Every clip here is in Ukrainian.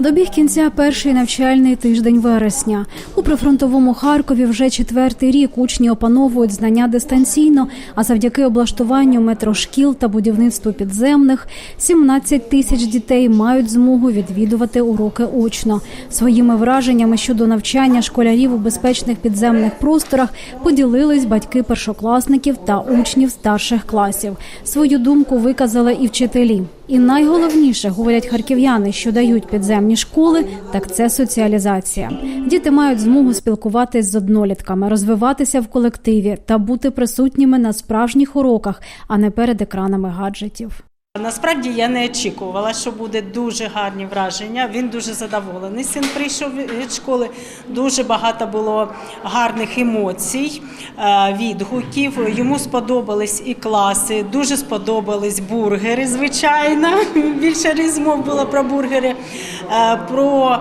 Добіг кінця перший навчальний тиждень вересня. У прифронтовому Харкові вже четвертий рік учні опановують знання дистанційно, а завдяки облаштуванню метрошкіл та будівництву підземних 17 тисяч дітей мають змогу відвідувати уроки очно. Своїми враженнями щодо навчання школярів у безпечних підземних просторах поділились батьки першокласників та учнів старших класів. Свою думку виказали і вчителі. І найголовніше, говорять харків'яни, що дають підземні школи, так це соціалізація. Діти мають змогу спілкуватись з однолітками, розвиватися в колективі та бути присутніми на справжніх уроках, а не перед екранами гаджетів. Насправді я не очікувала, що буде дуже гарні враження. Він дуже задоволений. Син прийшов від школи. Дуже багато було гарних емоцій, е, відгуків. Йому сподобались і класи, дуже сподобались бургери, звичайно. Більше розмов було про бургери. Е, Про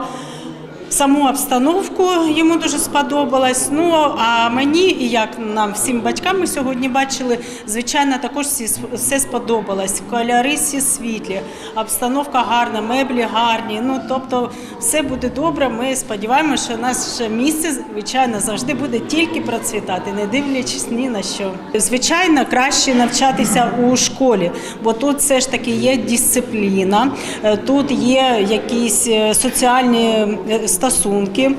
Саму обстановку йому дуже сподобалась. Ну а мені, і як нам всім батькам ми сьогодні бачили, звичайно, також все сподобалось. Кольори всі світлі, обстановка гарна, меблі гарні. Ну тобто, все буде добре. Ми сподіваємося, що наше місце, звичайно, завжди буде тільки процвітати, не дивлячись ні на що. Звичайно, краще навчатися у школі, бо тут все ж таки є дисципліна, е, тут є якісь е, соціальні е, стосунки. Е,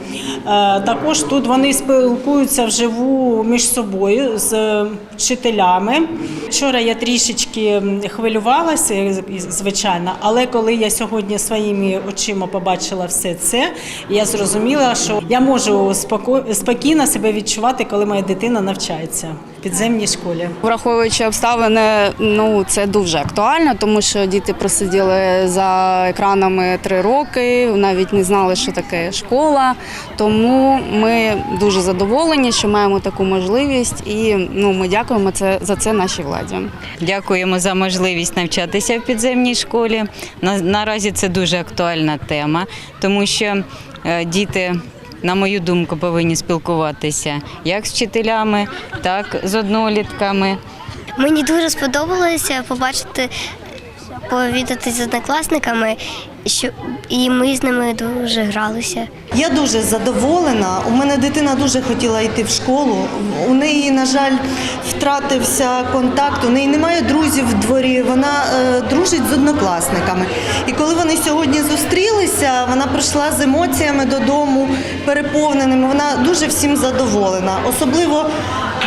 Також тут вони спілкуються вживу між собою з вчителями. Вчора я трішечки хвилювалася, звичайно, але коли я сьогодні своїми очима побачила все це, я зрозуміла, що я можу спокійно себе відчувати, коли моя дитина навчається в підземній школі. Враховуючи обставини, ну це дуже актуально, тому що діти просиділи за екранами три роки, навіть не знали, що таке школа. Тому ми дуже задоволені, що маємо таку можливість, і ну ми дякуємо це за це нашій владі. Дякуємо за можливість навчатися в підземній школі. На, наразі це дуже актуальна тема, тому що е, діти, на мою думку, повинні спілкуватися як з вчителями, так з однолітками. Мені дуже сподобалося побачити, повідати з однокласниками, що і ми з ними дуже гралися. Я дуже задоволена. У мене дитина дуже хотіла йти в школу. У неї, на жаль, втратився контакт. У неї немає друзів в дворі. Вона е, дружить з однокласниками. І коли вони сьогодні зустрілися, вона прийшла з емоціями додому, переповненими. Вона дуже всім задоволена. Особливо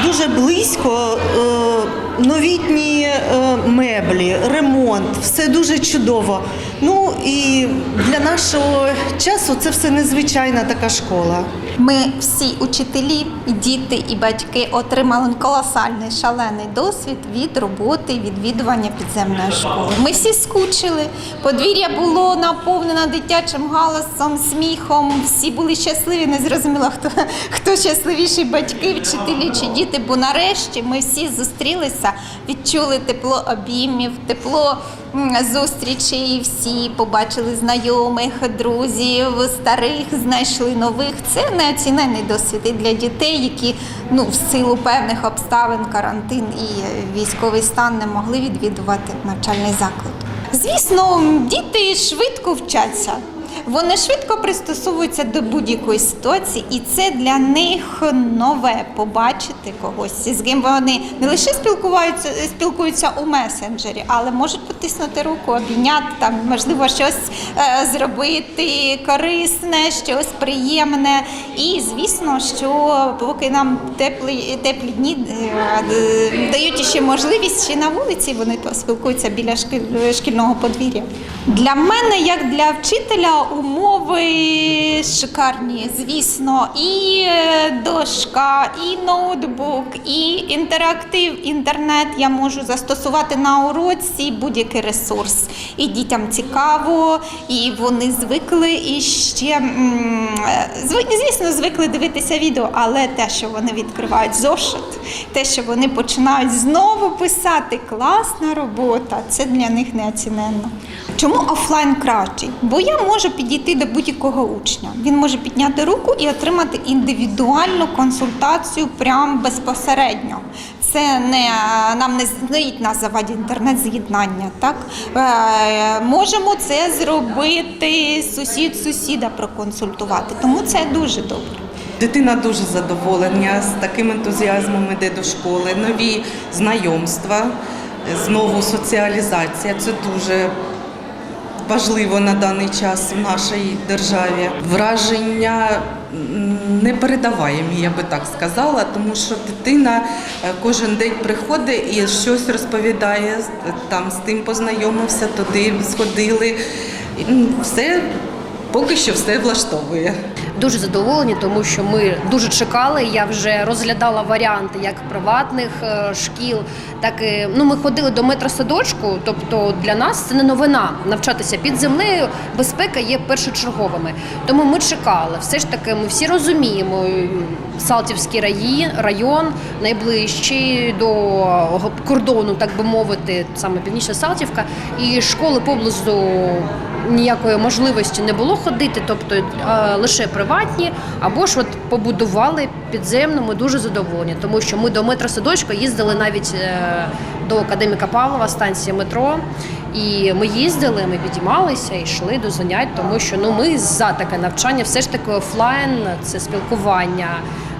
дуже близько. Е, Новітні е, меблі, ремонт, все дуже чудово. Ну і для нашого часу це все незвичайна така школа. Ми всі учителі, і діти і батьки отримали колосальний шалений досвід від роботи, відвідування підземної школи. Ми всі скучили. Подвір'я було наповнено дитячим галасом, сміхом. Всі були щасливі. Не зрозуміло, хто, хто щасливіші батьки, вчителі чи діти. Бо нарешті ми всі зустрілися, відчули тепло обіймів, тепло м, зустрічей. Всі побачили знайомих, друзів, старих, знайшли нових. Це неоцінений досвід і для дітей, які ну в силу певних обставин, карантин і військовий стан не могли відвідувати навчальний заклад. Звісно, діти швидко вчаться. Вони швидко пристосовуються до будь-якої ситуації, і це для них нове побачити когось, з ким вони не лише спілкуються, спілкуються у месенджері, але можуть потиснути руку, обійняти там, можливо, щось е, зробити корисне, щось приємне. І звісно, що поки нам теплі, теплі дні е, дають ще можливість ще на вулиці, вони спілкуються біля шкіль- шкільного подвір'я. Для мене, як для вчителя, умови шикарні, звісно, і е, дошка, і ноутбук, і інтерактив, інтернет я можу застосувати на уроці будь-який ресурс. І дітям цікаво, і вони звикли і ще е, звісно, звикли дивитися відео, але те, що вони відкривають зошит, те, що вони починають знову писати класна робота, це для них неоціненно. Чому офлайн кращий? Бо я можу підійти до будь-якого учня. Він може підняти руку і отримати індивідуальну консультацію прямо безпосередньо. Це не нам не стоїть на заваді інтернет-з'єднання. Так е, можемо це зробити сусід сусіда проконсультувати. Тому це дуже добре. Дитина дуже задоволена, з таким ентузіазмом іде до школи, нові знайомства, знову соціалізація. Це дуже важливо на даний час в нашій державі. Враження м, непередаваємі, я би так сказала, тому що дитина е, кожен день приходить і щось розповідає, там з тим познайомився, туди сходили. Все поки що все влаштовує. Дуже задоволені, тому що ми дуже чекали. Я вже розглядала варіанти як приватних е, шкіл, так і ну ми ходили до метросадочку. Тобто для нас це не новина навчатися під землею. Безпека є першочерговими. Тому ми чекали. Все ж таки, ми всі розуміємо. м, Салтівський раї- район найближчий до кордону, так би мовити, саме північна Салтівка, і школи поблизу ніякої можливості не було ходити, тобто е, лише приватні, або ж от побудували підземно. Ми дуже задоволені, тому що ми до метросадочка їздили навіть е, до академіка Павлова, станції метро. І ми їздили, ми підіймалися і йшли до занять, тому що ну ми за таке навчання, все ж таки офлайн, це спілкування.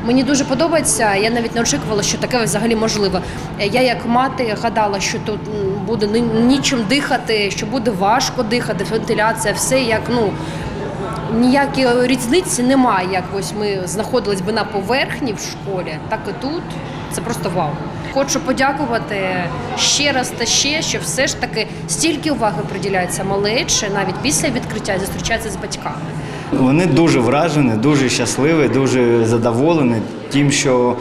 Мені дуже подобається. Я навіть не очікувала, що таке взагалі можливо. Я як мати гадала, що тут буде нічим дихати, що буде важко дихати, вентиляція, все як ну. Ніякої різниці немає, як ось ми знаходились би на поверхні в школі, так і тут. Це просто вау. Хочу подякувати ще раз та ще, що все ж таки стільки уваги приділяється малечі, навіть після відкриття зустрічається з батьками. Вони дуже вражені, дуже щасливі, дуже задоволені тим, що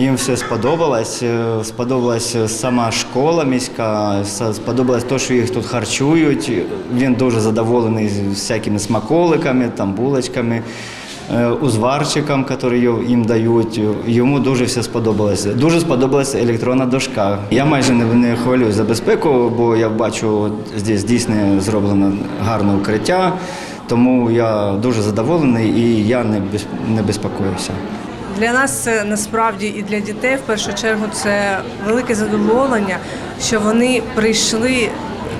їм все сподобалось. Е, Сподобалась сама школа міська, сподобалось те, що їх тут харчують. Він дуже задоволений всякими смаколиками, там, булочками. е, Узварчиком, які їм дають, йому дуже все сподобалося. Дуже сподобалася електронна дошка. Я майже не, хвалююсь за безпеку, бо я бачу, здесь дійсно зроблено гарне укриття. Тому я дуже задоволений і я не безпокоюся. Для нас це насправді і для дітей в першу чергу це велике задоволення, що вони прийшли,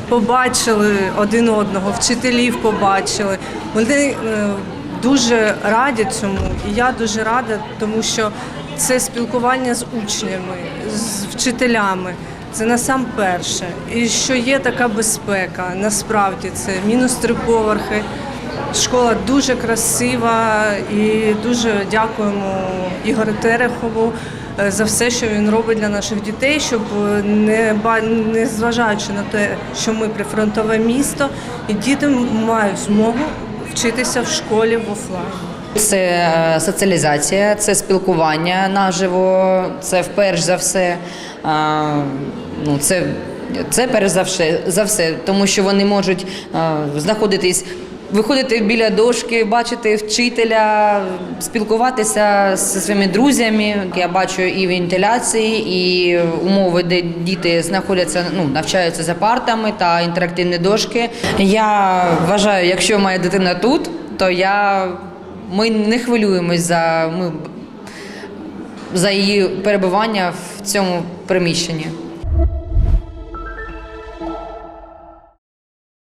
побачили один одного, вчителів побачили. Вони е, дуже раді цьому, і я дуже рада, тому що це спілкування з учнями, з вчителями. Це насамперше. І що є така безпека, насправді це мінус три поверхи. Школа дуже красива і дуже дякуємо Ігорю Терехову е, за все, що він робить для наших дітей, щоб не не зважаючи на те, що ми прифронтове місто, і діти мають змогу вчитися в школі в офлайні. Це е, соціалізація, це спілкування наживо, це вперше за все. Ну, це, це перш за все, тому що вони можуть знаходитись, виходити біля дошки, бачити вчителя, спілкуватися зі своїми друзями. Я бачу і вентиляції, і умови, де діти знаходяться, ну, навчаються за партами та інтерактивні дошки. Я вважаю, якщо моя дитина тут, то я ми не хвилюємось за, ми, за її перебування в цьому приміщенні.